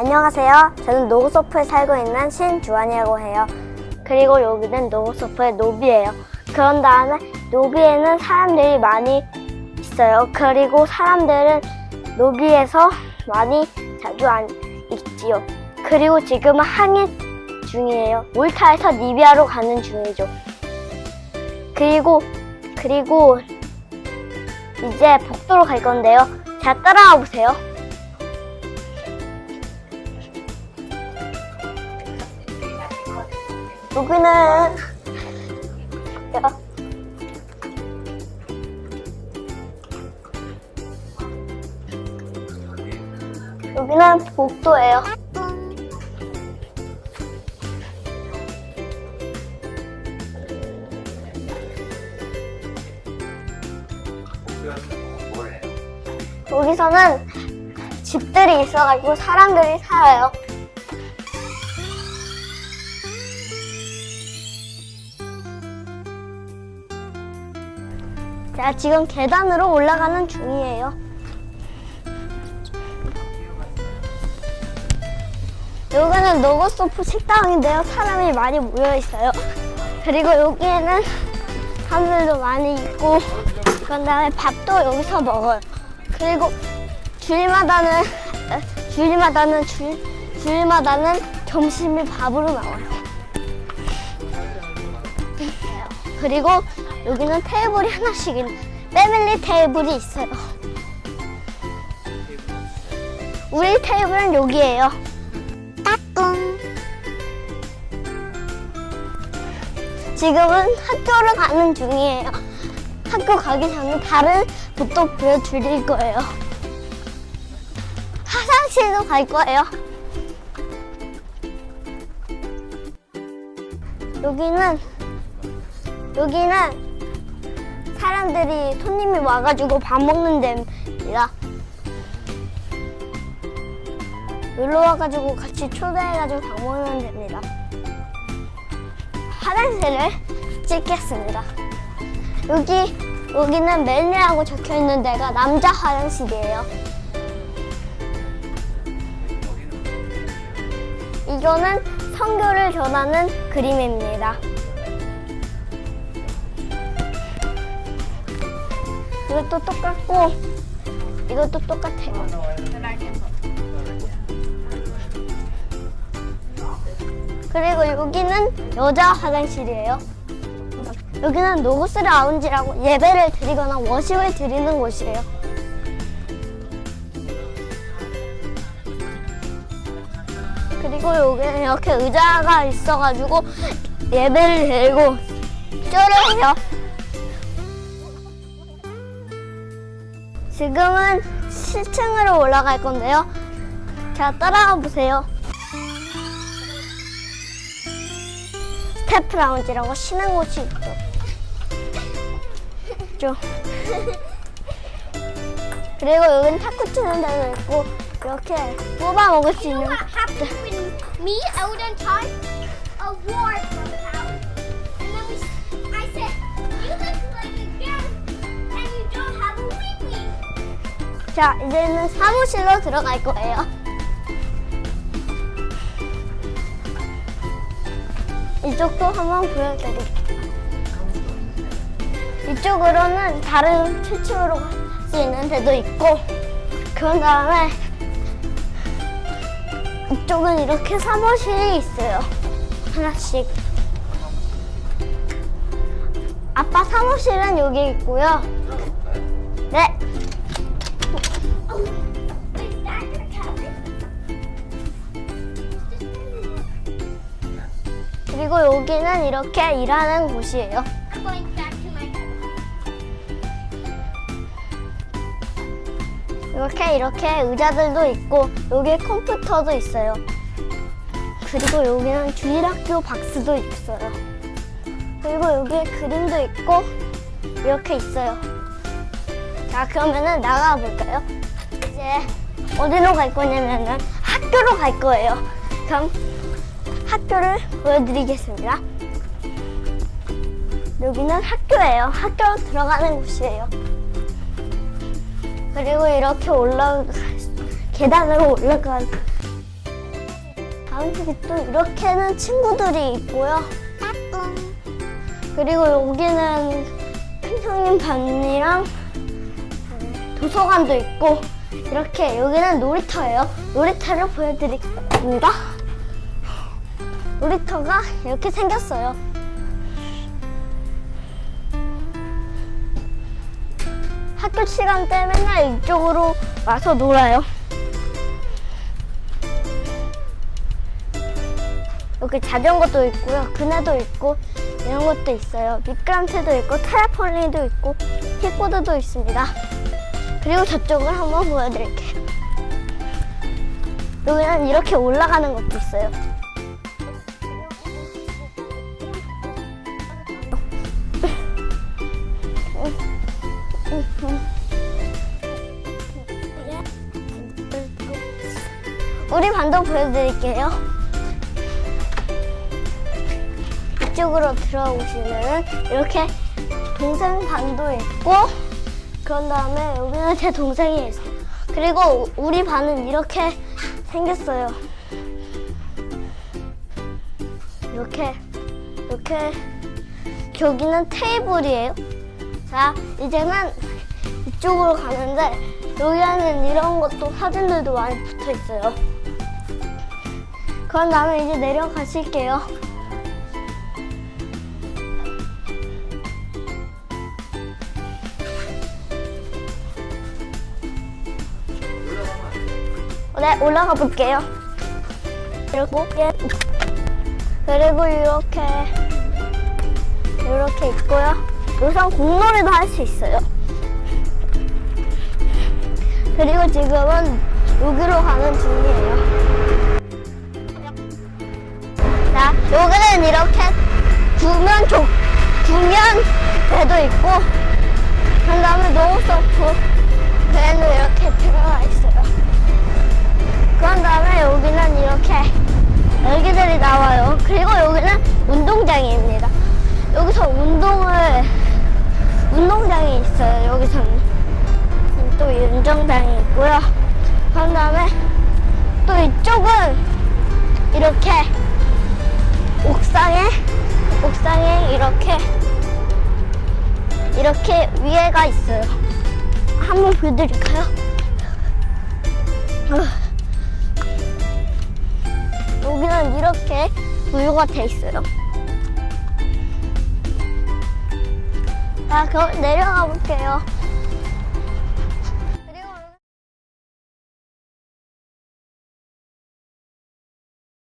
안녕하세요. 저는 노고소프에 살고 있는 신주환이라고 해요. 그리고 여기는 노고소프의 노비예요. 그런 다음에 노비에는 사람들이 많이 있어요. 그리고 사람들은 노비에서 많이 자주 안 있지요. 그리고 지금은 항해 중이에요. 몰타에서 리비아로 가는 중이죠. 그리고 그리고 이제 복도로 갈 건데요. 자 따라와 보세요. 여기는 야. 여기는 복도예요. 여기서는 집들이 있어가지고 사람들이 살아요. 자, 지금 계단으로 올라가는 중이에요. 여기는 노고소프 식당인데요. 사람이 많이 모여 있어요. 그리고 여기에는 사람들도 많이 있고, 그런 다음에 밥도 여기서 먹어요. 그리고 주일마다는, 에, 주일마다는, 주일, 주일마다는 점심이 밥으로 나와요. 그리고 여기는 테이블이 하나씩 있는 패밀리 테이블이 있어요. 우리 테이블은 여기예요. 따뚱. 지금은 학교를 가는 중이에요. 학교 가기 전에 다른 곳도 보여드릴 거예요. 화장실도 갈 거예요. 여기는 여기는 사람들이 손님이 와가지고 밥 먹는 데입니다. 놀러 와가지고 같이 초대해가지고 밥 먹는 데입니다. 화장실을 찍겠습니다. 여기 여기는 멜리라고 적혀 있는 데가 남자 화장실이에요. 이거는 성교를 전하는 그림입니다. 이것도 똑같고 이것도 똑같아요. 그리고 여기는 여자 화장실이에요. 여기는 노고스 라운지라고 예배를 드리거나 워십을 드리는 곳이에요. 그리고 여기는 이렇게 의자가 있어가지고 예배를 드리고 쪼를 해요. 지금은 7층으로 올라갈 건데요. 자, 따라와 보세요. 스태프 라운지라고 쉬는 곳이. 있죠. 그리고 여기는 탁구 치는 데도 있고 이렇게 뽑아 먹을 수 있는 자, 이제는 사무실로 들어갈 거예요. 이쪽도 한번 보여드릴게요. 이쪽으로는 다른 7층으로 갈 수 있는 데도 있고, 그런 다음에 이쪽은 이렇게 사무실이 있어요. 하나씩. 아빠 사무실은 여기 있고요. 네. 그리고 여기는 이렇게 일하는 곳이에요. I'm going back to my cabin. 이렇게 이렇게 의자들도 있고 여기 컴퓨터도 있어요. 그리고 여기는 주일학교 박스도 있어요. 그리고 여기에 그림도 있고 이렇게 있어요. 자 그러면은 나가 볼까요? 이제 어디로 갈 거냐면은 학교로 갈 거예요. 그럼 학교를 보여드리겠습니다. 여기는 학교예요. 학교로 들어가는 곳이에요. 그리고 이렇게 올라 계단으로 올라가 여기 또 이렇게는 친구들이 있고요. 그리고 여기는 큰 형님 반이랑 도서관도 있고 이렇게 여기는 놀이터예요. 놀이터를 보여드리겠습니다. 놀이터가 이렇게 생겼어요. 학교 시간 때 맨날 이쪽으로 와서 놀아요. 여기 자전거도 있고요. 그네도 있고 이런 것도 있어요. 미끄럼틀도 있고 트램폴린도 있고 킥보드도 있습니다. 그리고 저쪽을 한번 보여드릴게요. 여기는 이렇게 올라가는 것도 있어요. 우리 반도 보여드릴게요. 이쪽으로 들어오시면 이렇게 동생 반도 있고 그런 다음에 여기는 제 동생이 있어요. 그리고 우리 반은 이렇게 생겼어요. 이렇게 이렇게 여기는 테이블이에요. 자 이제는 이쪽으로 가는데 여기에는 이런 것도 사진들도 많이 붙어 있어요. 그런 다음에 이제 내려가실게요. 네, 올라가 볼게요. 이렇게 그리고 이렇게 이렇게 있고요. 우선 공놀이도 할 수 있어요. 그리고 지금은 여기로 가는 중이에요. 자, 여기는 이렇게 구면 조, 구면 배도 있고, 그 다음에 노우서프 배도 이렇게 들어가 있어요. 그런 다음에 여기는 이렇게 애기들이 나와요. 그리고 여기는 운동장입니다. 여기서 운동을, 운동장이 있어요. 여기서는. 또 운동장이 있고요. 그런 다음에 또 이쪽은 이렇게 옥상에, 옥상에 이렇게, 이렇게 위에가 있어요. 한번 보여드릴까요? 어. 여기는 이렇게 우유가 돼 있어요. 자, 그럼 내려가 볼게요.